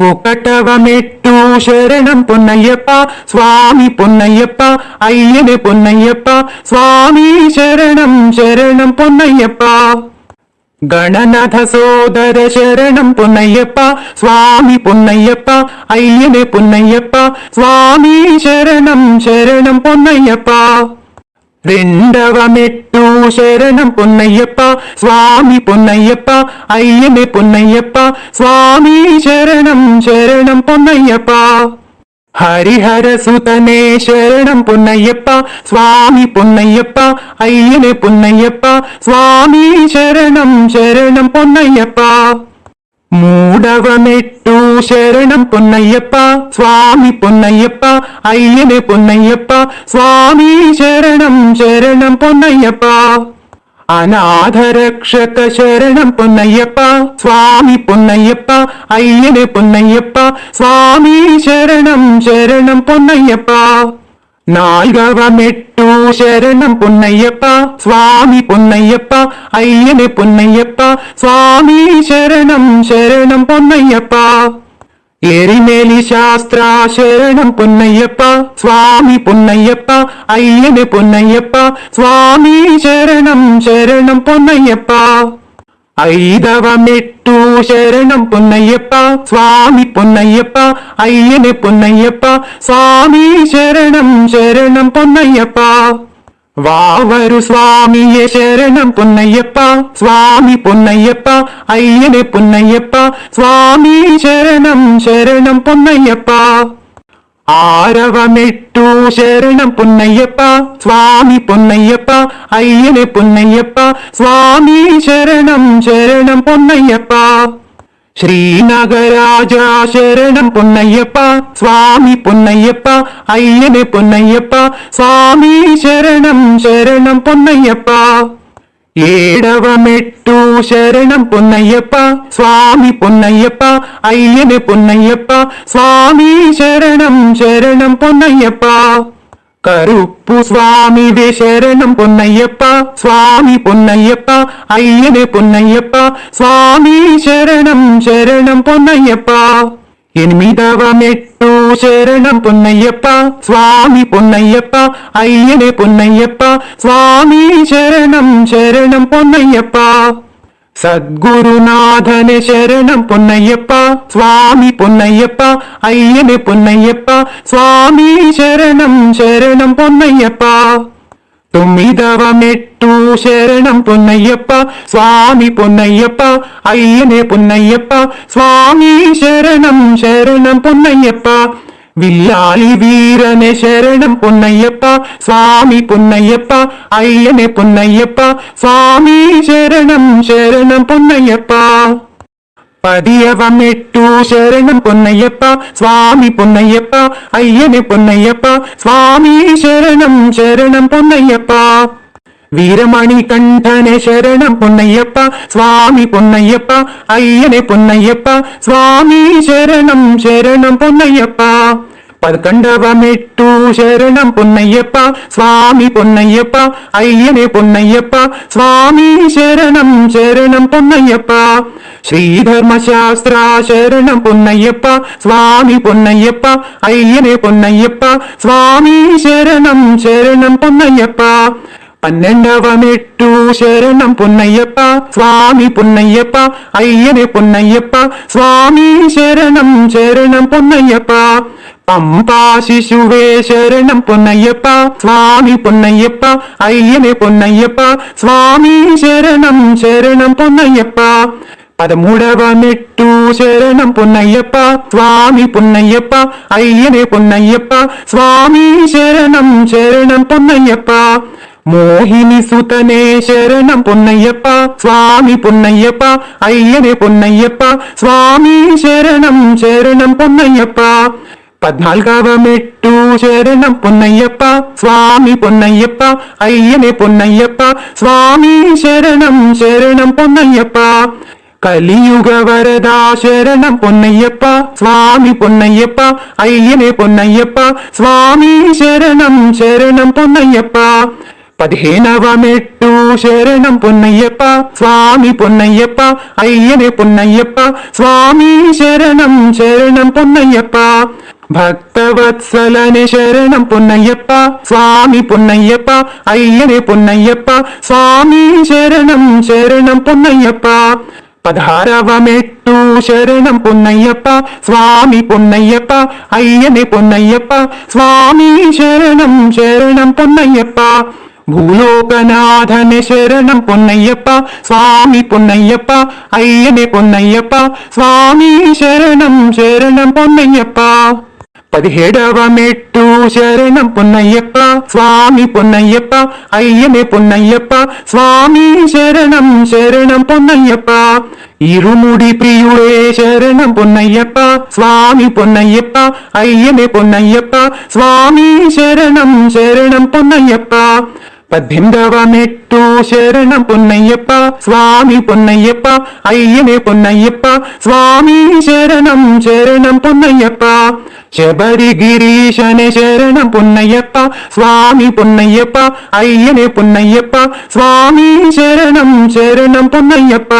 പൂക്കട്ടവമിട്ടു ശരണം പൊന്നയ്യപ്പ സ്വാമി പൊന്നയ്യപ്പ അയ്യന് പൊന്നയ്യപ്പ സ്വാമി ശരണം ശരണം പൊന്നയ്യപ്പ ഗണനാഥ സോദര ശരണം പൊന്നയ്യപ്പ സ്വാമി പൊന്നയ്യപ്പ അയ്യന് പൊന്നയ്യപ്പ സ്വാമി ശരണം ശരണം പൊന്നയ്യപ്പ రెండవ ശരണം பொன்னையப்பா சுவாமி பொன்னையப்பா ஐயமே பொன்னையப்பா சுவாமி சரணம் சரணம் பொன்னையப்பா ஹரிஹர சுதனே சரணம் பொன்னையப்பா சுவாமி பொன்னையப்பா ஐயனே பொன்னையப்பா சுவாமி சரணம் சரணம் பொன்னையப்பா മൂടവമെട്ടു ശരണം പൊന്നയ്യപ്പ സ്വാമി പൊന്നയ്യപ്പ അയ്യനെ പൊന്നയ്യപ്പ സ്വാമി ശരണം ശരണം പൊന്നയ്യപ്പ അനാഥരക്ഷക ശരണം പൊന്നയ്യപ്പ സ്വാമി പൊന്നയ്യപ്പ അയ്യനെ പൊന്നയ്യപ്പ സ്വാമി ശരണം ശരണം പൊന്നയ്യപ്പ நால்காவ மெட்டூ சரணம் பொன்னையப்பா சுவாமி பொன்னையப்பா ஐயனே பொன்னையப்பா சுவாமி சரணம் சரணம் பொன்னையப்பா எரிமேலி சாஸ்திரா சரணம் பொன்னையப்பா சுவாமி பொன்னையப்பா ஐயனே பொன்னையப்பா சுவாமி சரணம் சரணம் பொன்னையப்பா ఐదవమెట్టు శరణం పొన్నయ్యప్ప స్వామి పొన్నయ్యప్ప అయ్యనే పొన్నయ్యప్ప స్వామి శరణం శరణం పొన్నయ్యప్ప వావరు స్వామియే శరణం పొన్నయ్యప్ప స్వామి పొన్నయ్యప్ప అయ్యనే పొన్నయ్యప్ప స్వామి శరణం శరణం పొన్నయ్యప్ప ആരവമിട്ടു ശരണം പൊന്നയ്യപ്പ സ്വാമി പൊന്നയ്യപ്പ അയ്യനെ പൊന്നയ്യപ്പ സ്വാമി ശരണം ശരണം പൊന്നയ്യപ്പ ശ്രീനഗരാജ ശരണം പൊന്നയ്യപ്പ സ്വാമി പൊന്നയ്യപ്പ അയ്യനെ പൊന്നയ്യപ്പ സ്വാമി ശരണം ശരണം പൊന്നയ്യപ്പ ఏడవమెట్టు శరణం పొన్నయ్యప్ప స్వామి పొన్నయ్యప్ప అయ్యనే పొన్నయ్యప్ప స్వామి శరణం శరణம் పొన్నయ్యప్ప கருப்பு சுவாமி சரணம் பொன்னையப்பா சுவாமி பொன்னையப்பா ஐயனே பொன்னையப்பா சுவாமி சரணம் சரணம் பொன்னையப்பா ఎనిమిదవ మెట్టు శరణం పొన్నయ్యప్ప స్వామి పొన్నయ్యప్ప అయ్యనే పొన్నయ్యప్ప స్వామి శరణం శరణం పొన్నయ్యప్ప సద్గురునాథని శరణం పొన్నయ్యప్ప స్వామి పొన్నయ్యప్ప అయ్యనే పొన్నయ్యప్ప స్వామి శరణం శరణం పొన్నయ్యప్ప తొమ్మిదవమెట్టు శరణం పొన్నయ్యప్ప స్వామి పొన్నయ్యప్ప అయ్యనే పొన్నయ్యప్ప స్వామి శరణం శరణం పొన్నయ్యప్ప విల్లాలి వీరనే శరణం పొన్నయ్యప్ప స్వామి పొన్నయ్యప్ప అయ్యనే పొన్నయ్యప్ప స్వామి శరణం శరణం పొన్నయ్యప్ప படியவமெட்டு ശരണം പൊന്നയ്യപ്പ സ്വാമി പൊന്നയ്യപ്പ അയ്യനെ പൊന്നയ്യപ്പ സ്വാമി ശരണം ശരണം പൊന്നയ്യപ്പ വീരമണി കണ്ഠനെ ശരണം പൊന്നയ്യപ്പ സ്വാമി പൊന്നയ്യപ്പ അയ്യനെ പൊന്നയ്യപ്പ സ്വാമി ശരണം ശരണം പൊന്നയ്യപ്പ పదకొండవమెట్టు శరణం పొన్నయ్యప్ప స్వామి పొన్నయ్యప్ప అయ్యనే పొన్నయ్యప్ప స్వామి శరణం శరణం పొన్నయ్యప్ప శ్రీధర్మశాస్త్ర శరణం పొన్నయ్యప్ప స్వామి పొన్నయ్యప్ప అయ్యనే పొన్నయ్యప్ప స్వామి శరణం శరణం పొన్నయ్యప్ప பன்னெண்டவமிட்டு சரணம் பொன்னையப்பா சுவாமி பொன்னையப்பா ஐயனே பொன்னையப்பா சுவாமி சரணம் சரணம் பொன்னையப்பா பம்பா சிசுவே சரணம் பொன்னையப்பா சுவாமி பொன்னையப்பா ஐயனே பொன்னையப்பா சுவாமி சரணம் சரணம் பொன்னையப்பா పదమూడవమెట్టు శరణం పొన్నయ్యప్ప స్వామి పొన్నయ్యప్ప అయ్యనే పొన్నయ్యప్ప స్వామి శరణం శరణం పొన్నయ్యప్ప மோகினி சுதனே சரணம் பொன்னையப்பா சுவாமி பொன்னையப்பா ஐயனே பொன்னையப்பா சுவாமி சரணம் சரணம் பொன்னையப்பா పద్నాలుగవ మెట్టు శరణం పొన్నయ్యప్ప స్వామి పొన్నయ్యప్ప అయ్యనే పొన్నయ్యప్ప స్వామి శరణం శరణం పొన్నయ్యప్ప కలియుగ వరదా శరణం పొన్నయ్యప్ప స్వామి పొన్నయ్యప్ప అయ్యనే పొన్నయ్యప్ప స్వామి శరణం శరణం పొన్నయ్యప్ప పదిహేనవ మెట్టు శరణం పొన్నయ్యప్ప స్వామి పొన్నయ్యప్ప అయ్యనే పొన్నయ్యప్ప స్వామి శరణం శరణం పొన్నయ్యప్ప భక్తవత్సలనే శరణం పొన్నయ్యప్ప స్వామి పొన్నయ్యప్ప అయ్యనే పొన్నయ్యప్ప స్వామి శరణం శరణం పొన్నయ్యప్ప పదహారవ మెట్టు శరణం పొన్నయ్యప్ప స్వామి పొన్నయ్యప్ప అయ్యనే పొన్నయ్యప్ప స్వామి శరణం శరణం పొన్నయ్యప్ప భూలోకనాథని శరణం పొన్నయ్యప్ప స్వామి పొన్నయ్యప్ప అయ్యనే పొన్నయ్యప్ప స్వామి శరణం శరణం పొన్నయ్యప్ప పదిహేడవ మెట్టు శరణం పొన్నయ్యప్ప స్వామి పొన్నయ్యప్ప అయ్యనే పొన్నయ్యప్ప స్వామి శరణం శరణం పొన్నయ్యప్ప ఇరుముడి ప్రియుడే శరణం పొన్నయ్యప్ప స్వామి పొన్నయ్యప్ప అయ్యనే పొన్నయ్యప్ప స్వామి శరణం శరణం పొన్నయ్యప్ప పద్దెనిమిదవ మెట్టు శరణం పొన్నయ్యప్ప స్వామి పొన్నయ్యప్ప అయ్యనే పొన్నయ్యప్ప స్వామి శరణం శరణం పొన్నయ్యప్ప శబరి గిరీశనే శరణం పొన్నయ్యప్ప స్వామి పొన్నయ్యప్ప అయ్యనే పొన్నయ్యప్ప స్వామి శరణం శరణం పొన్నయ్యప్ప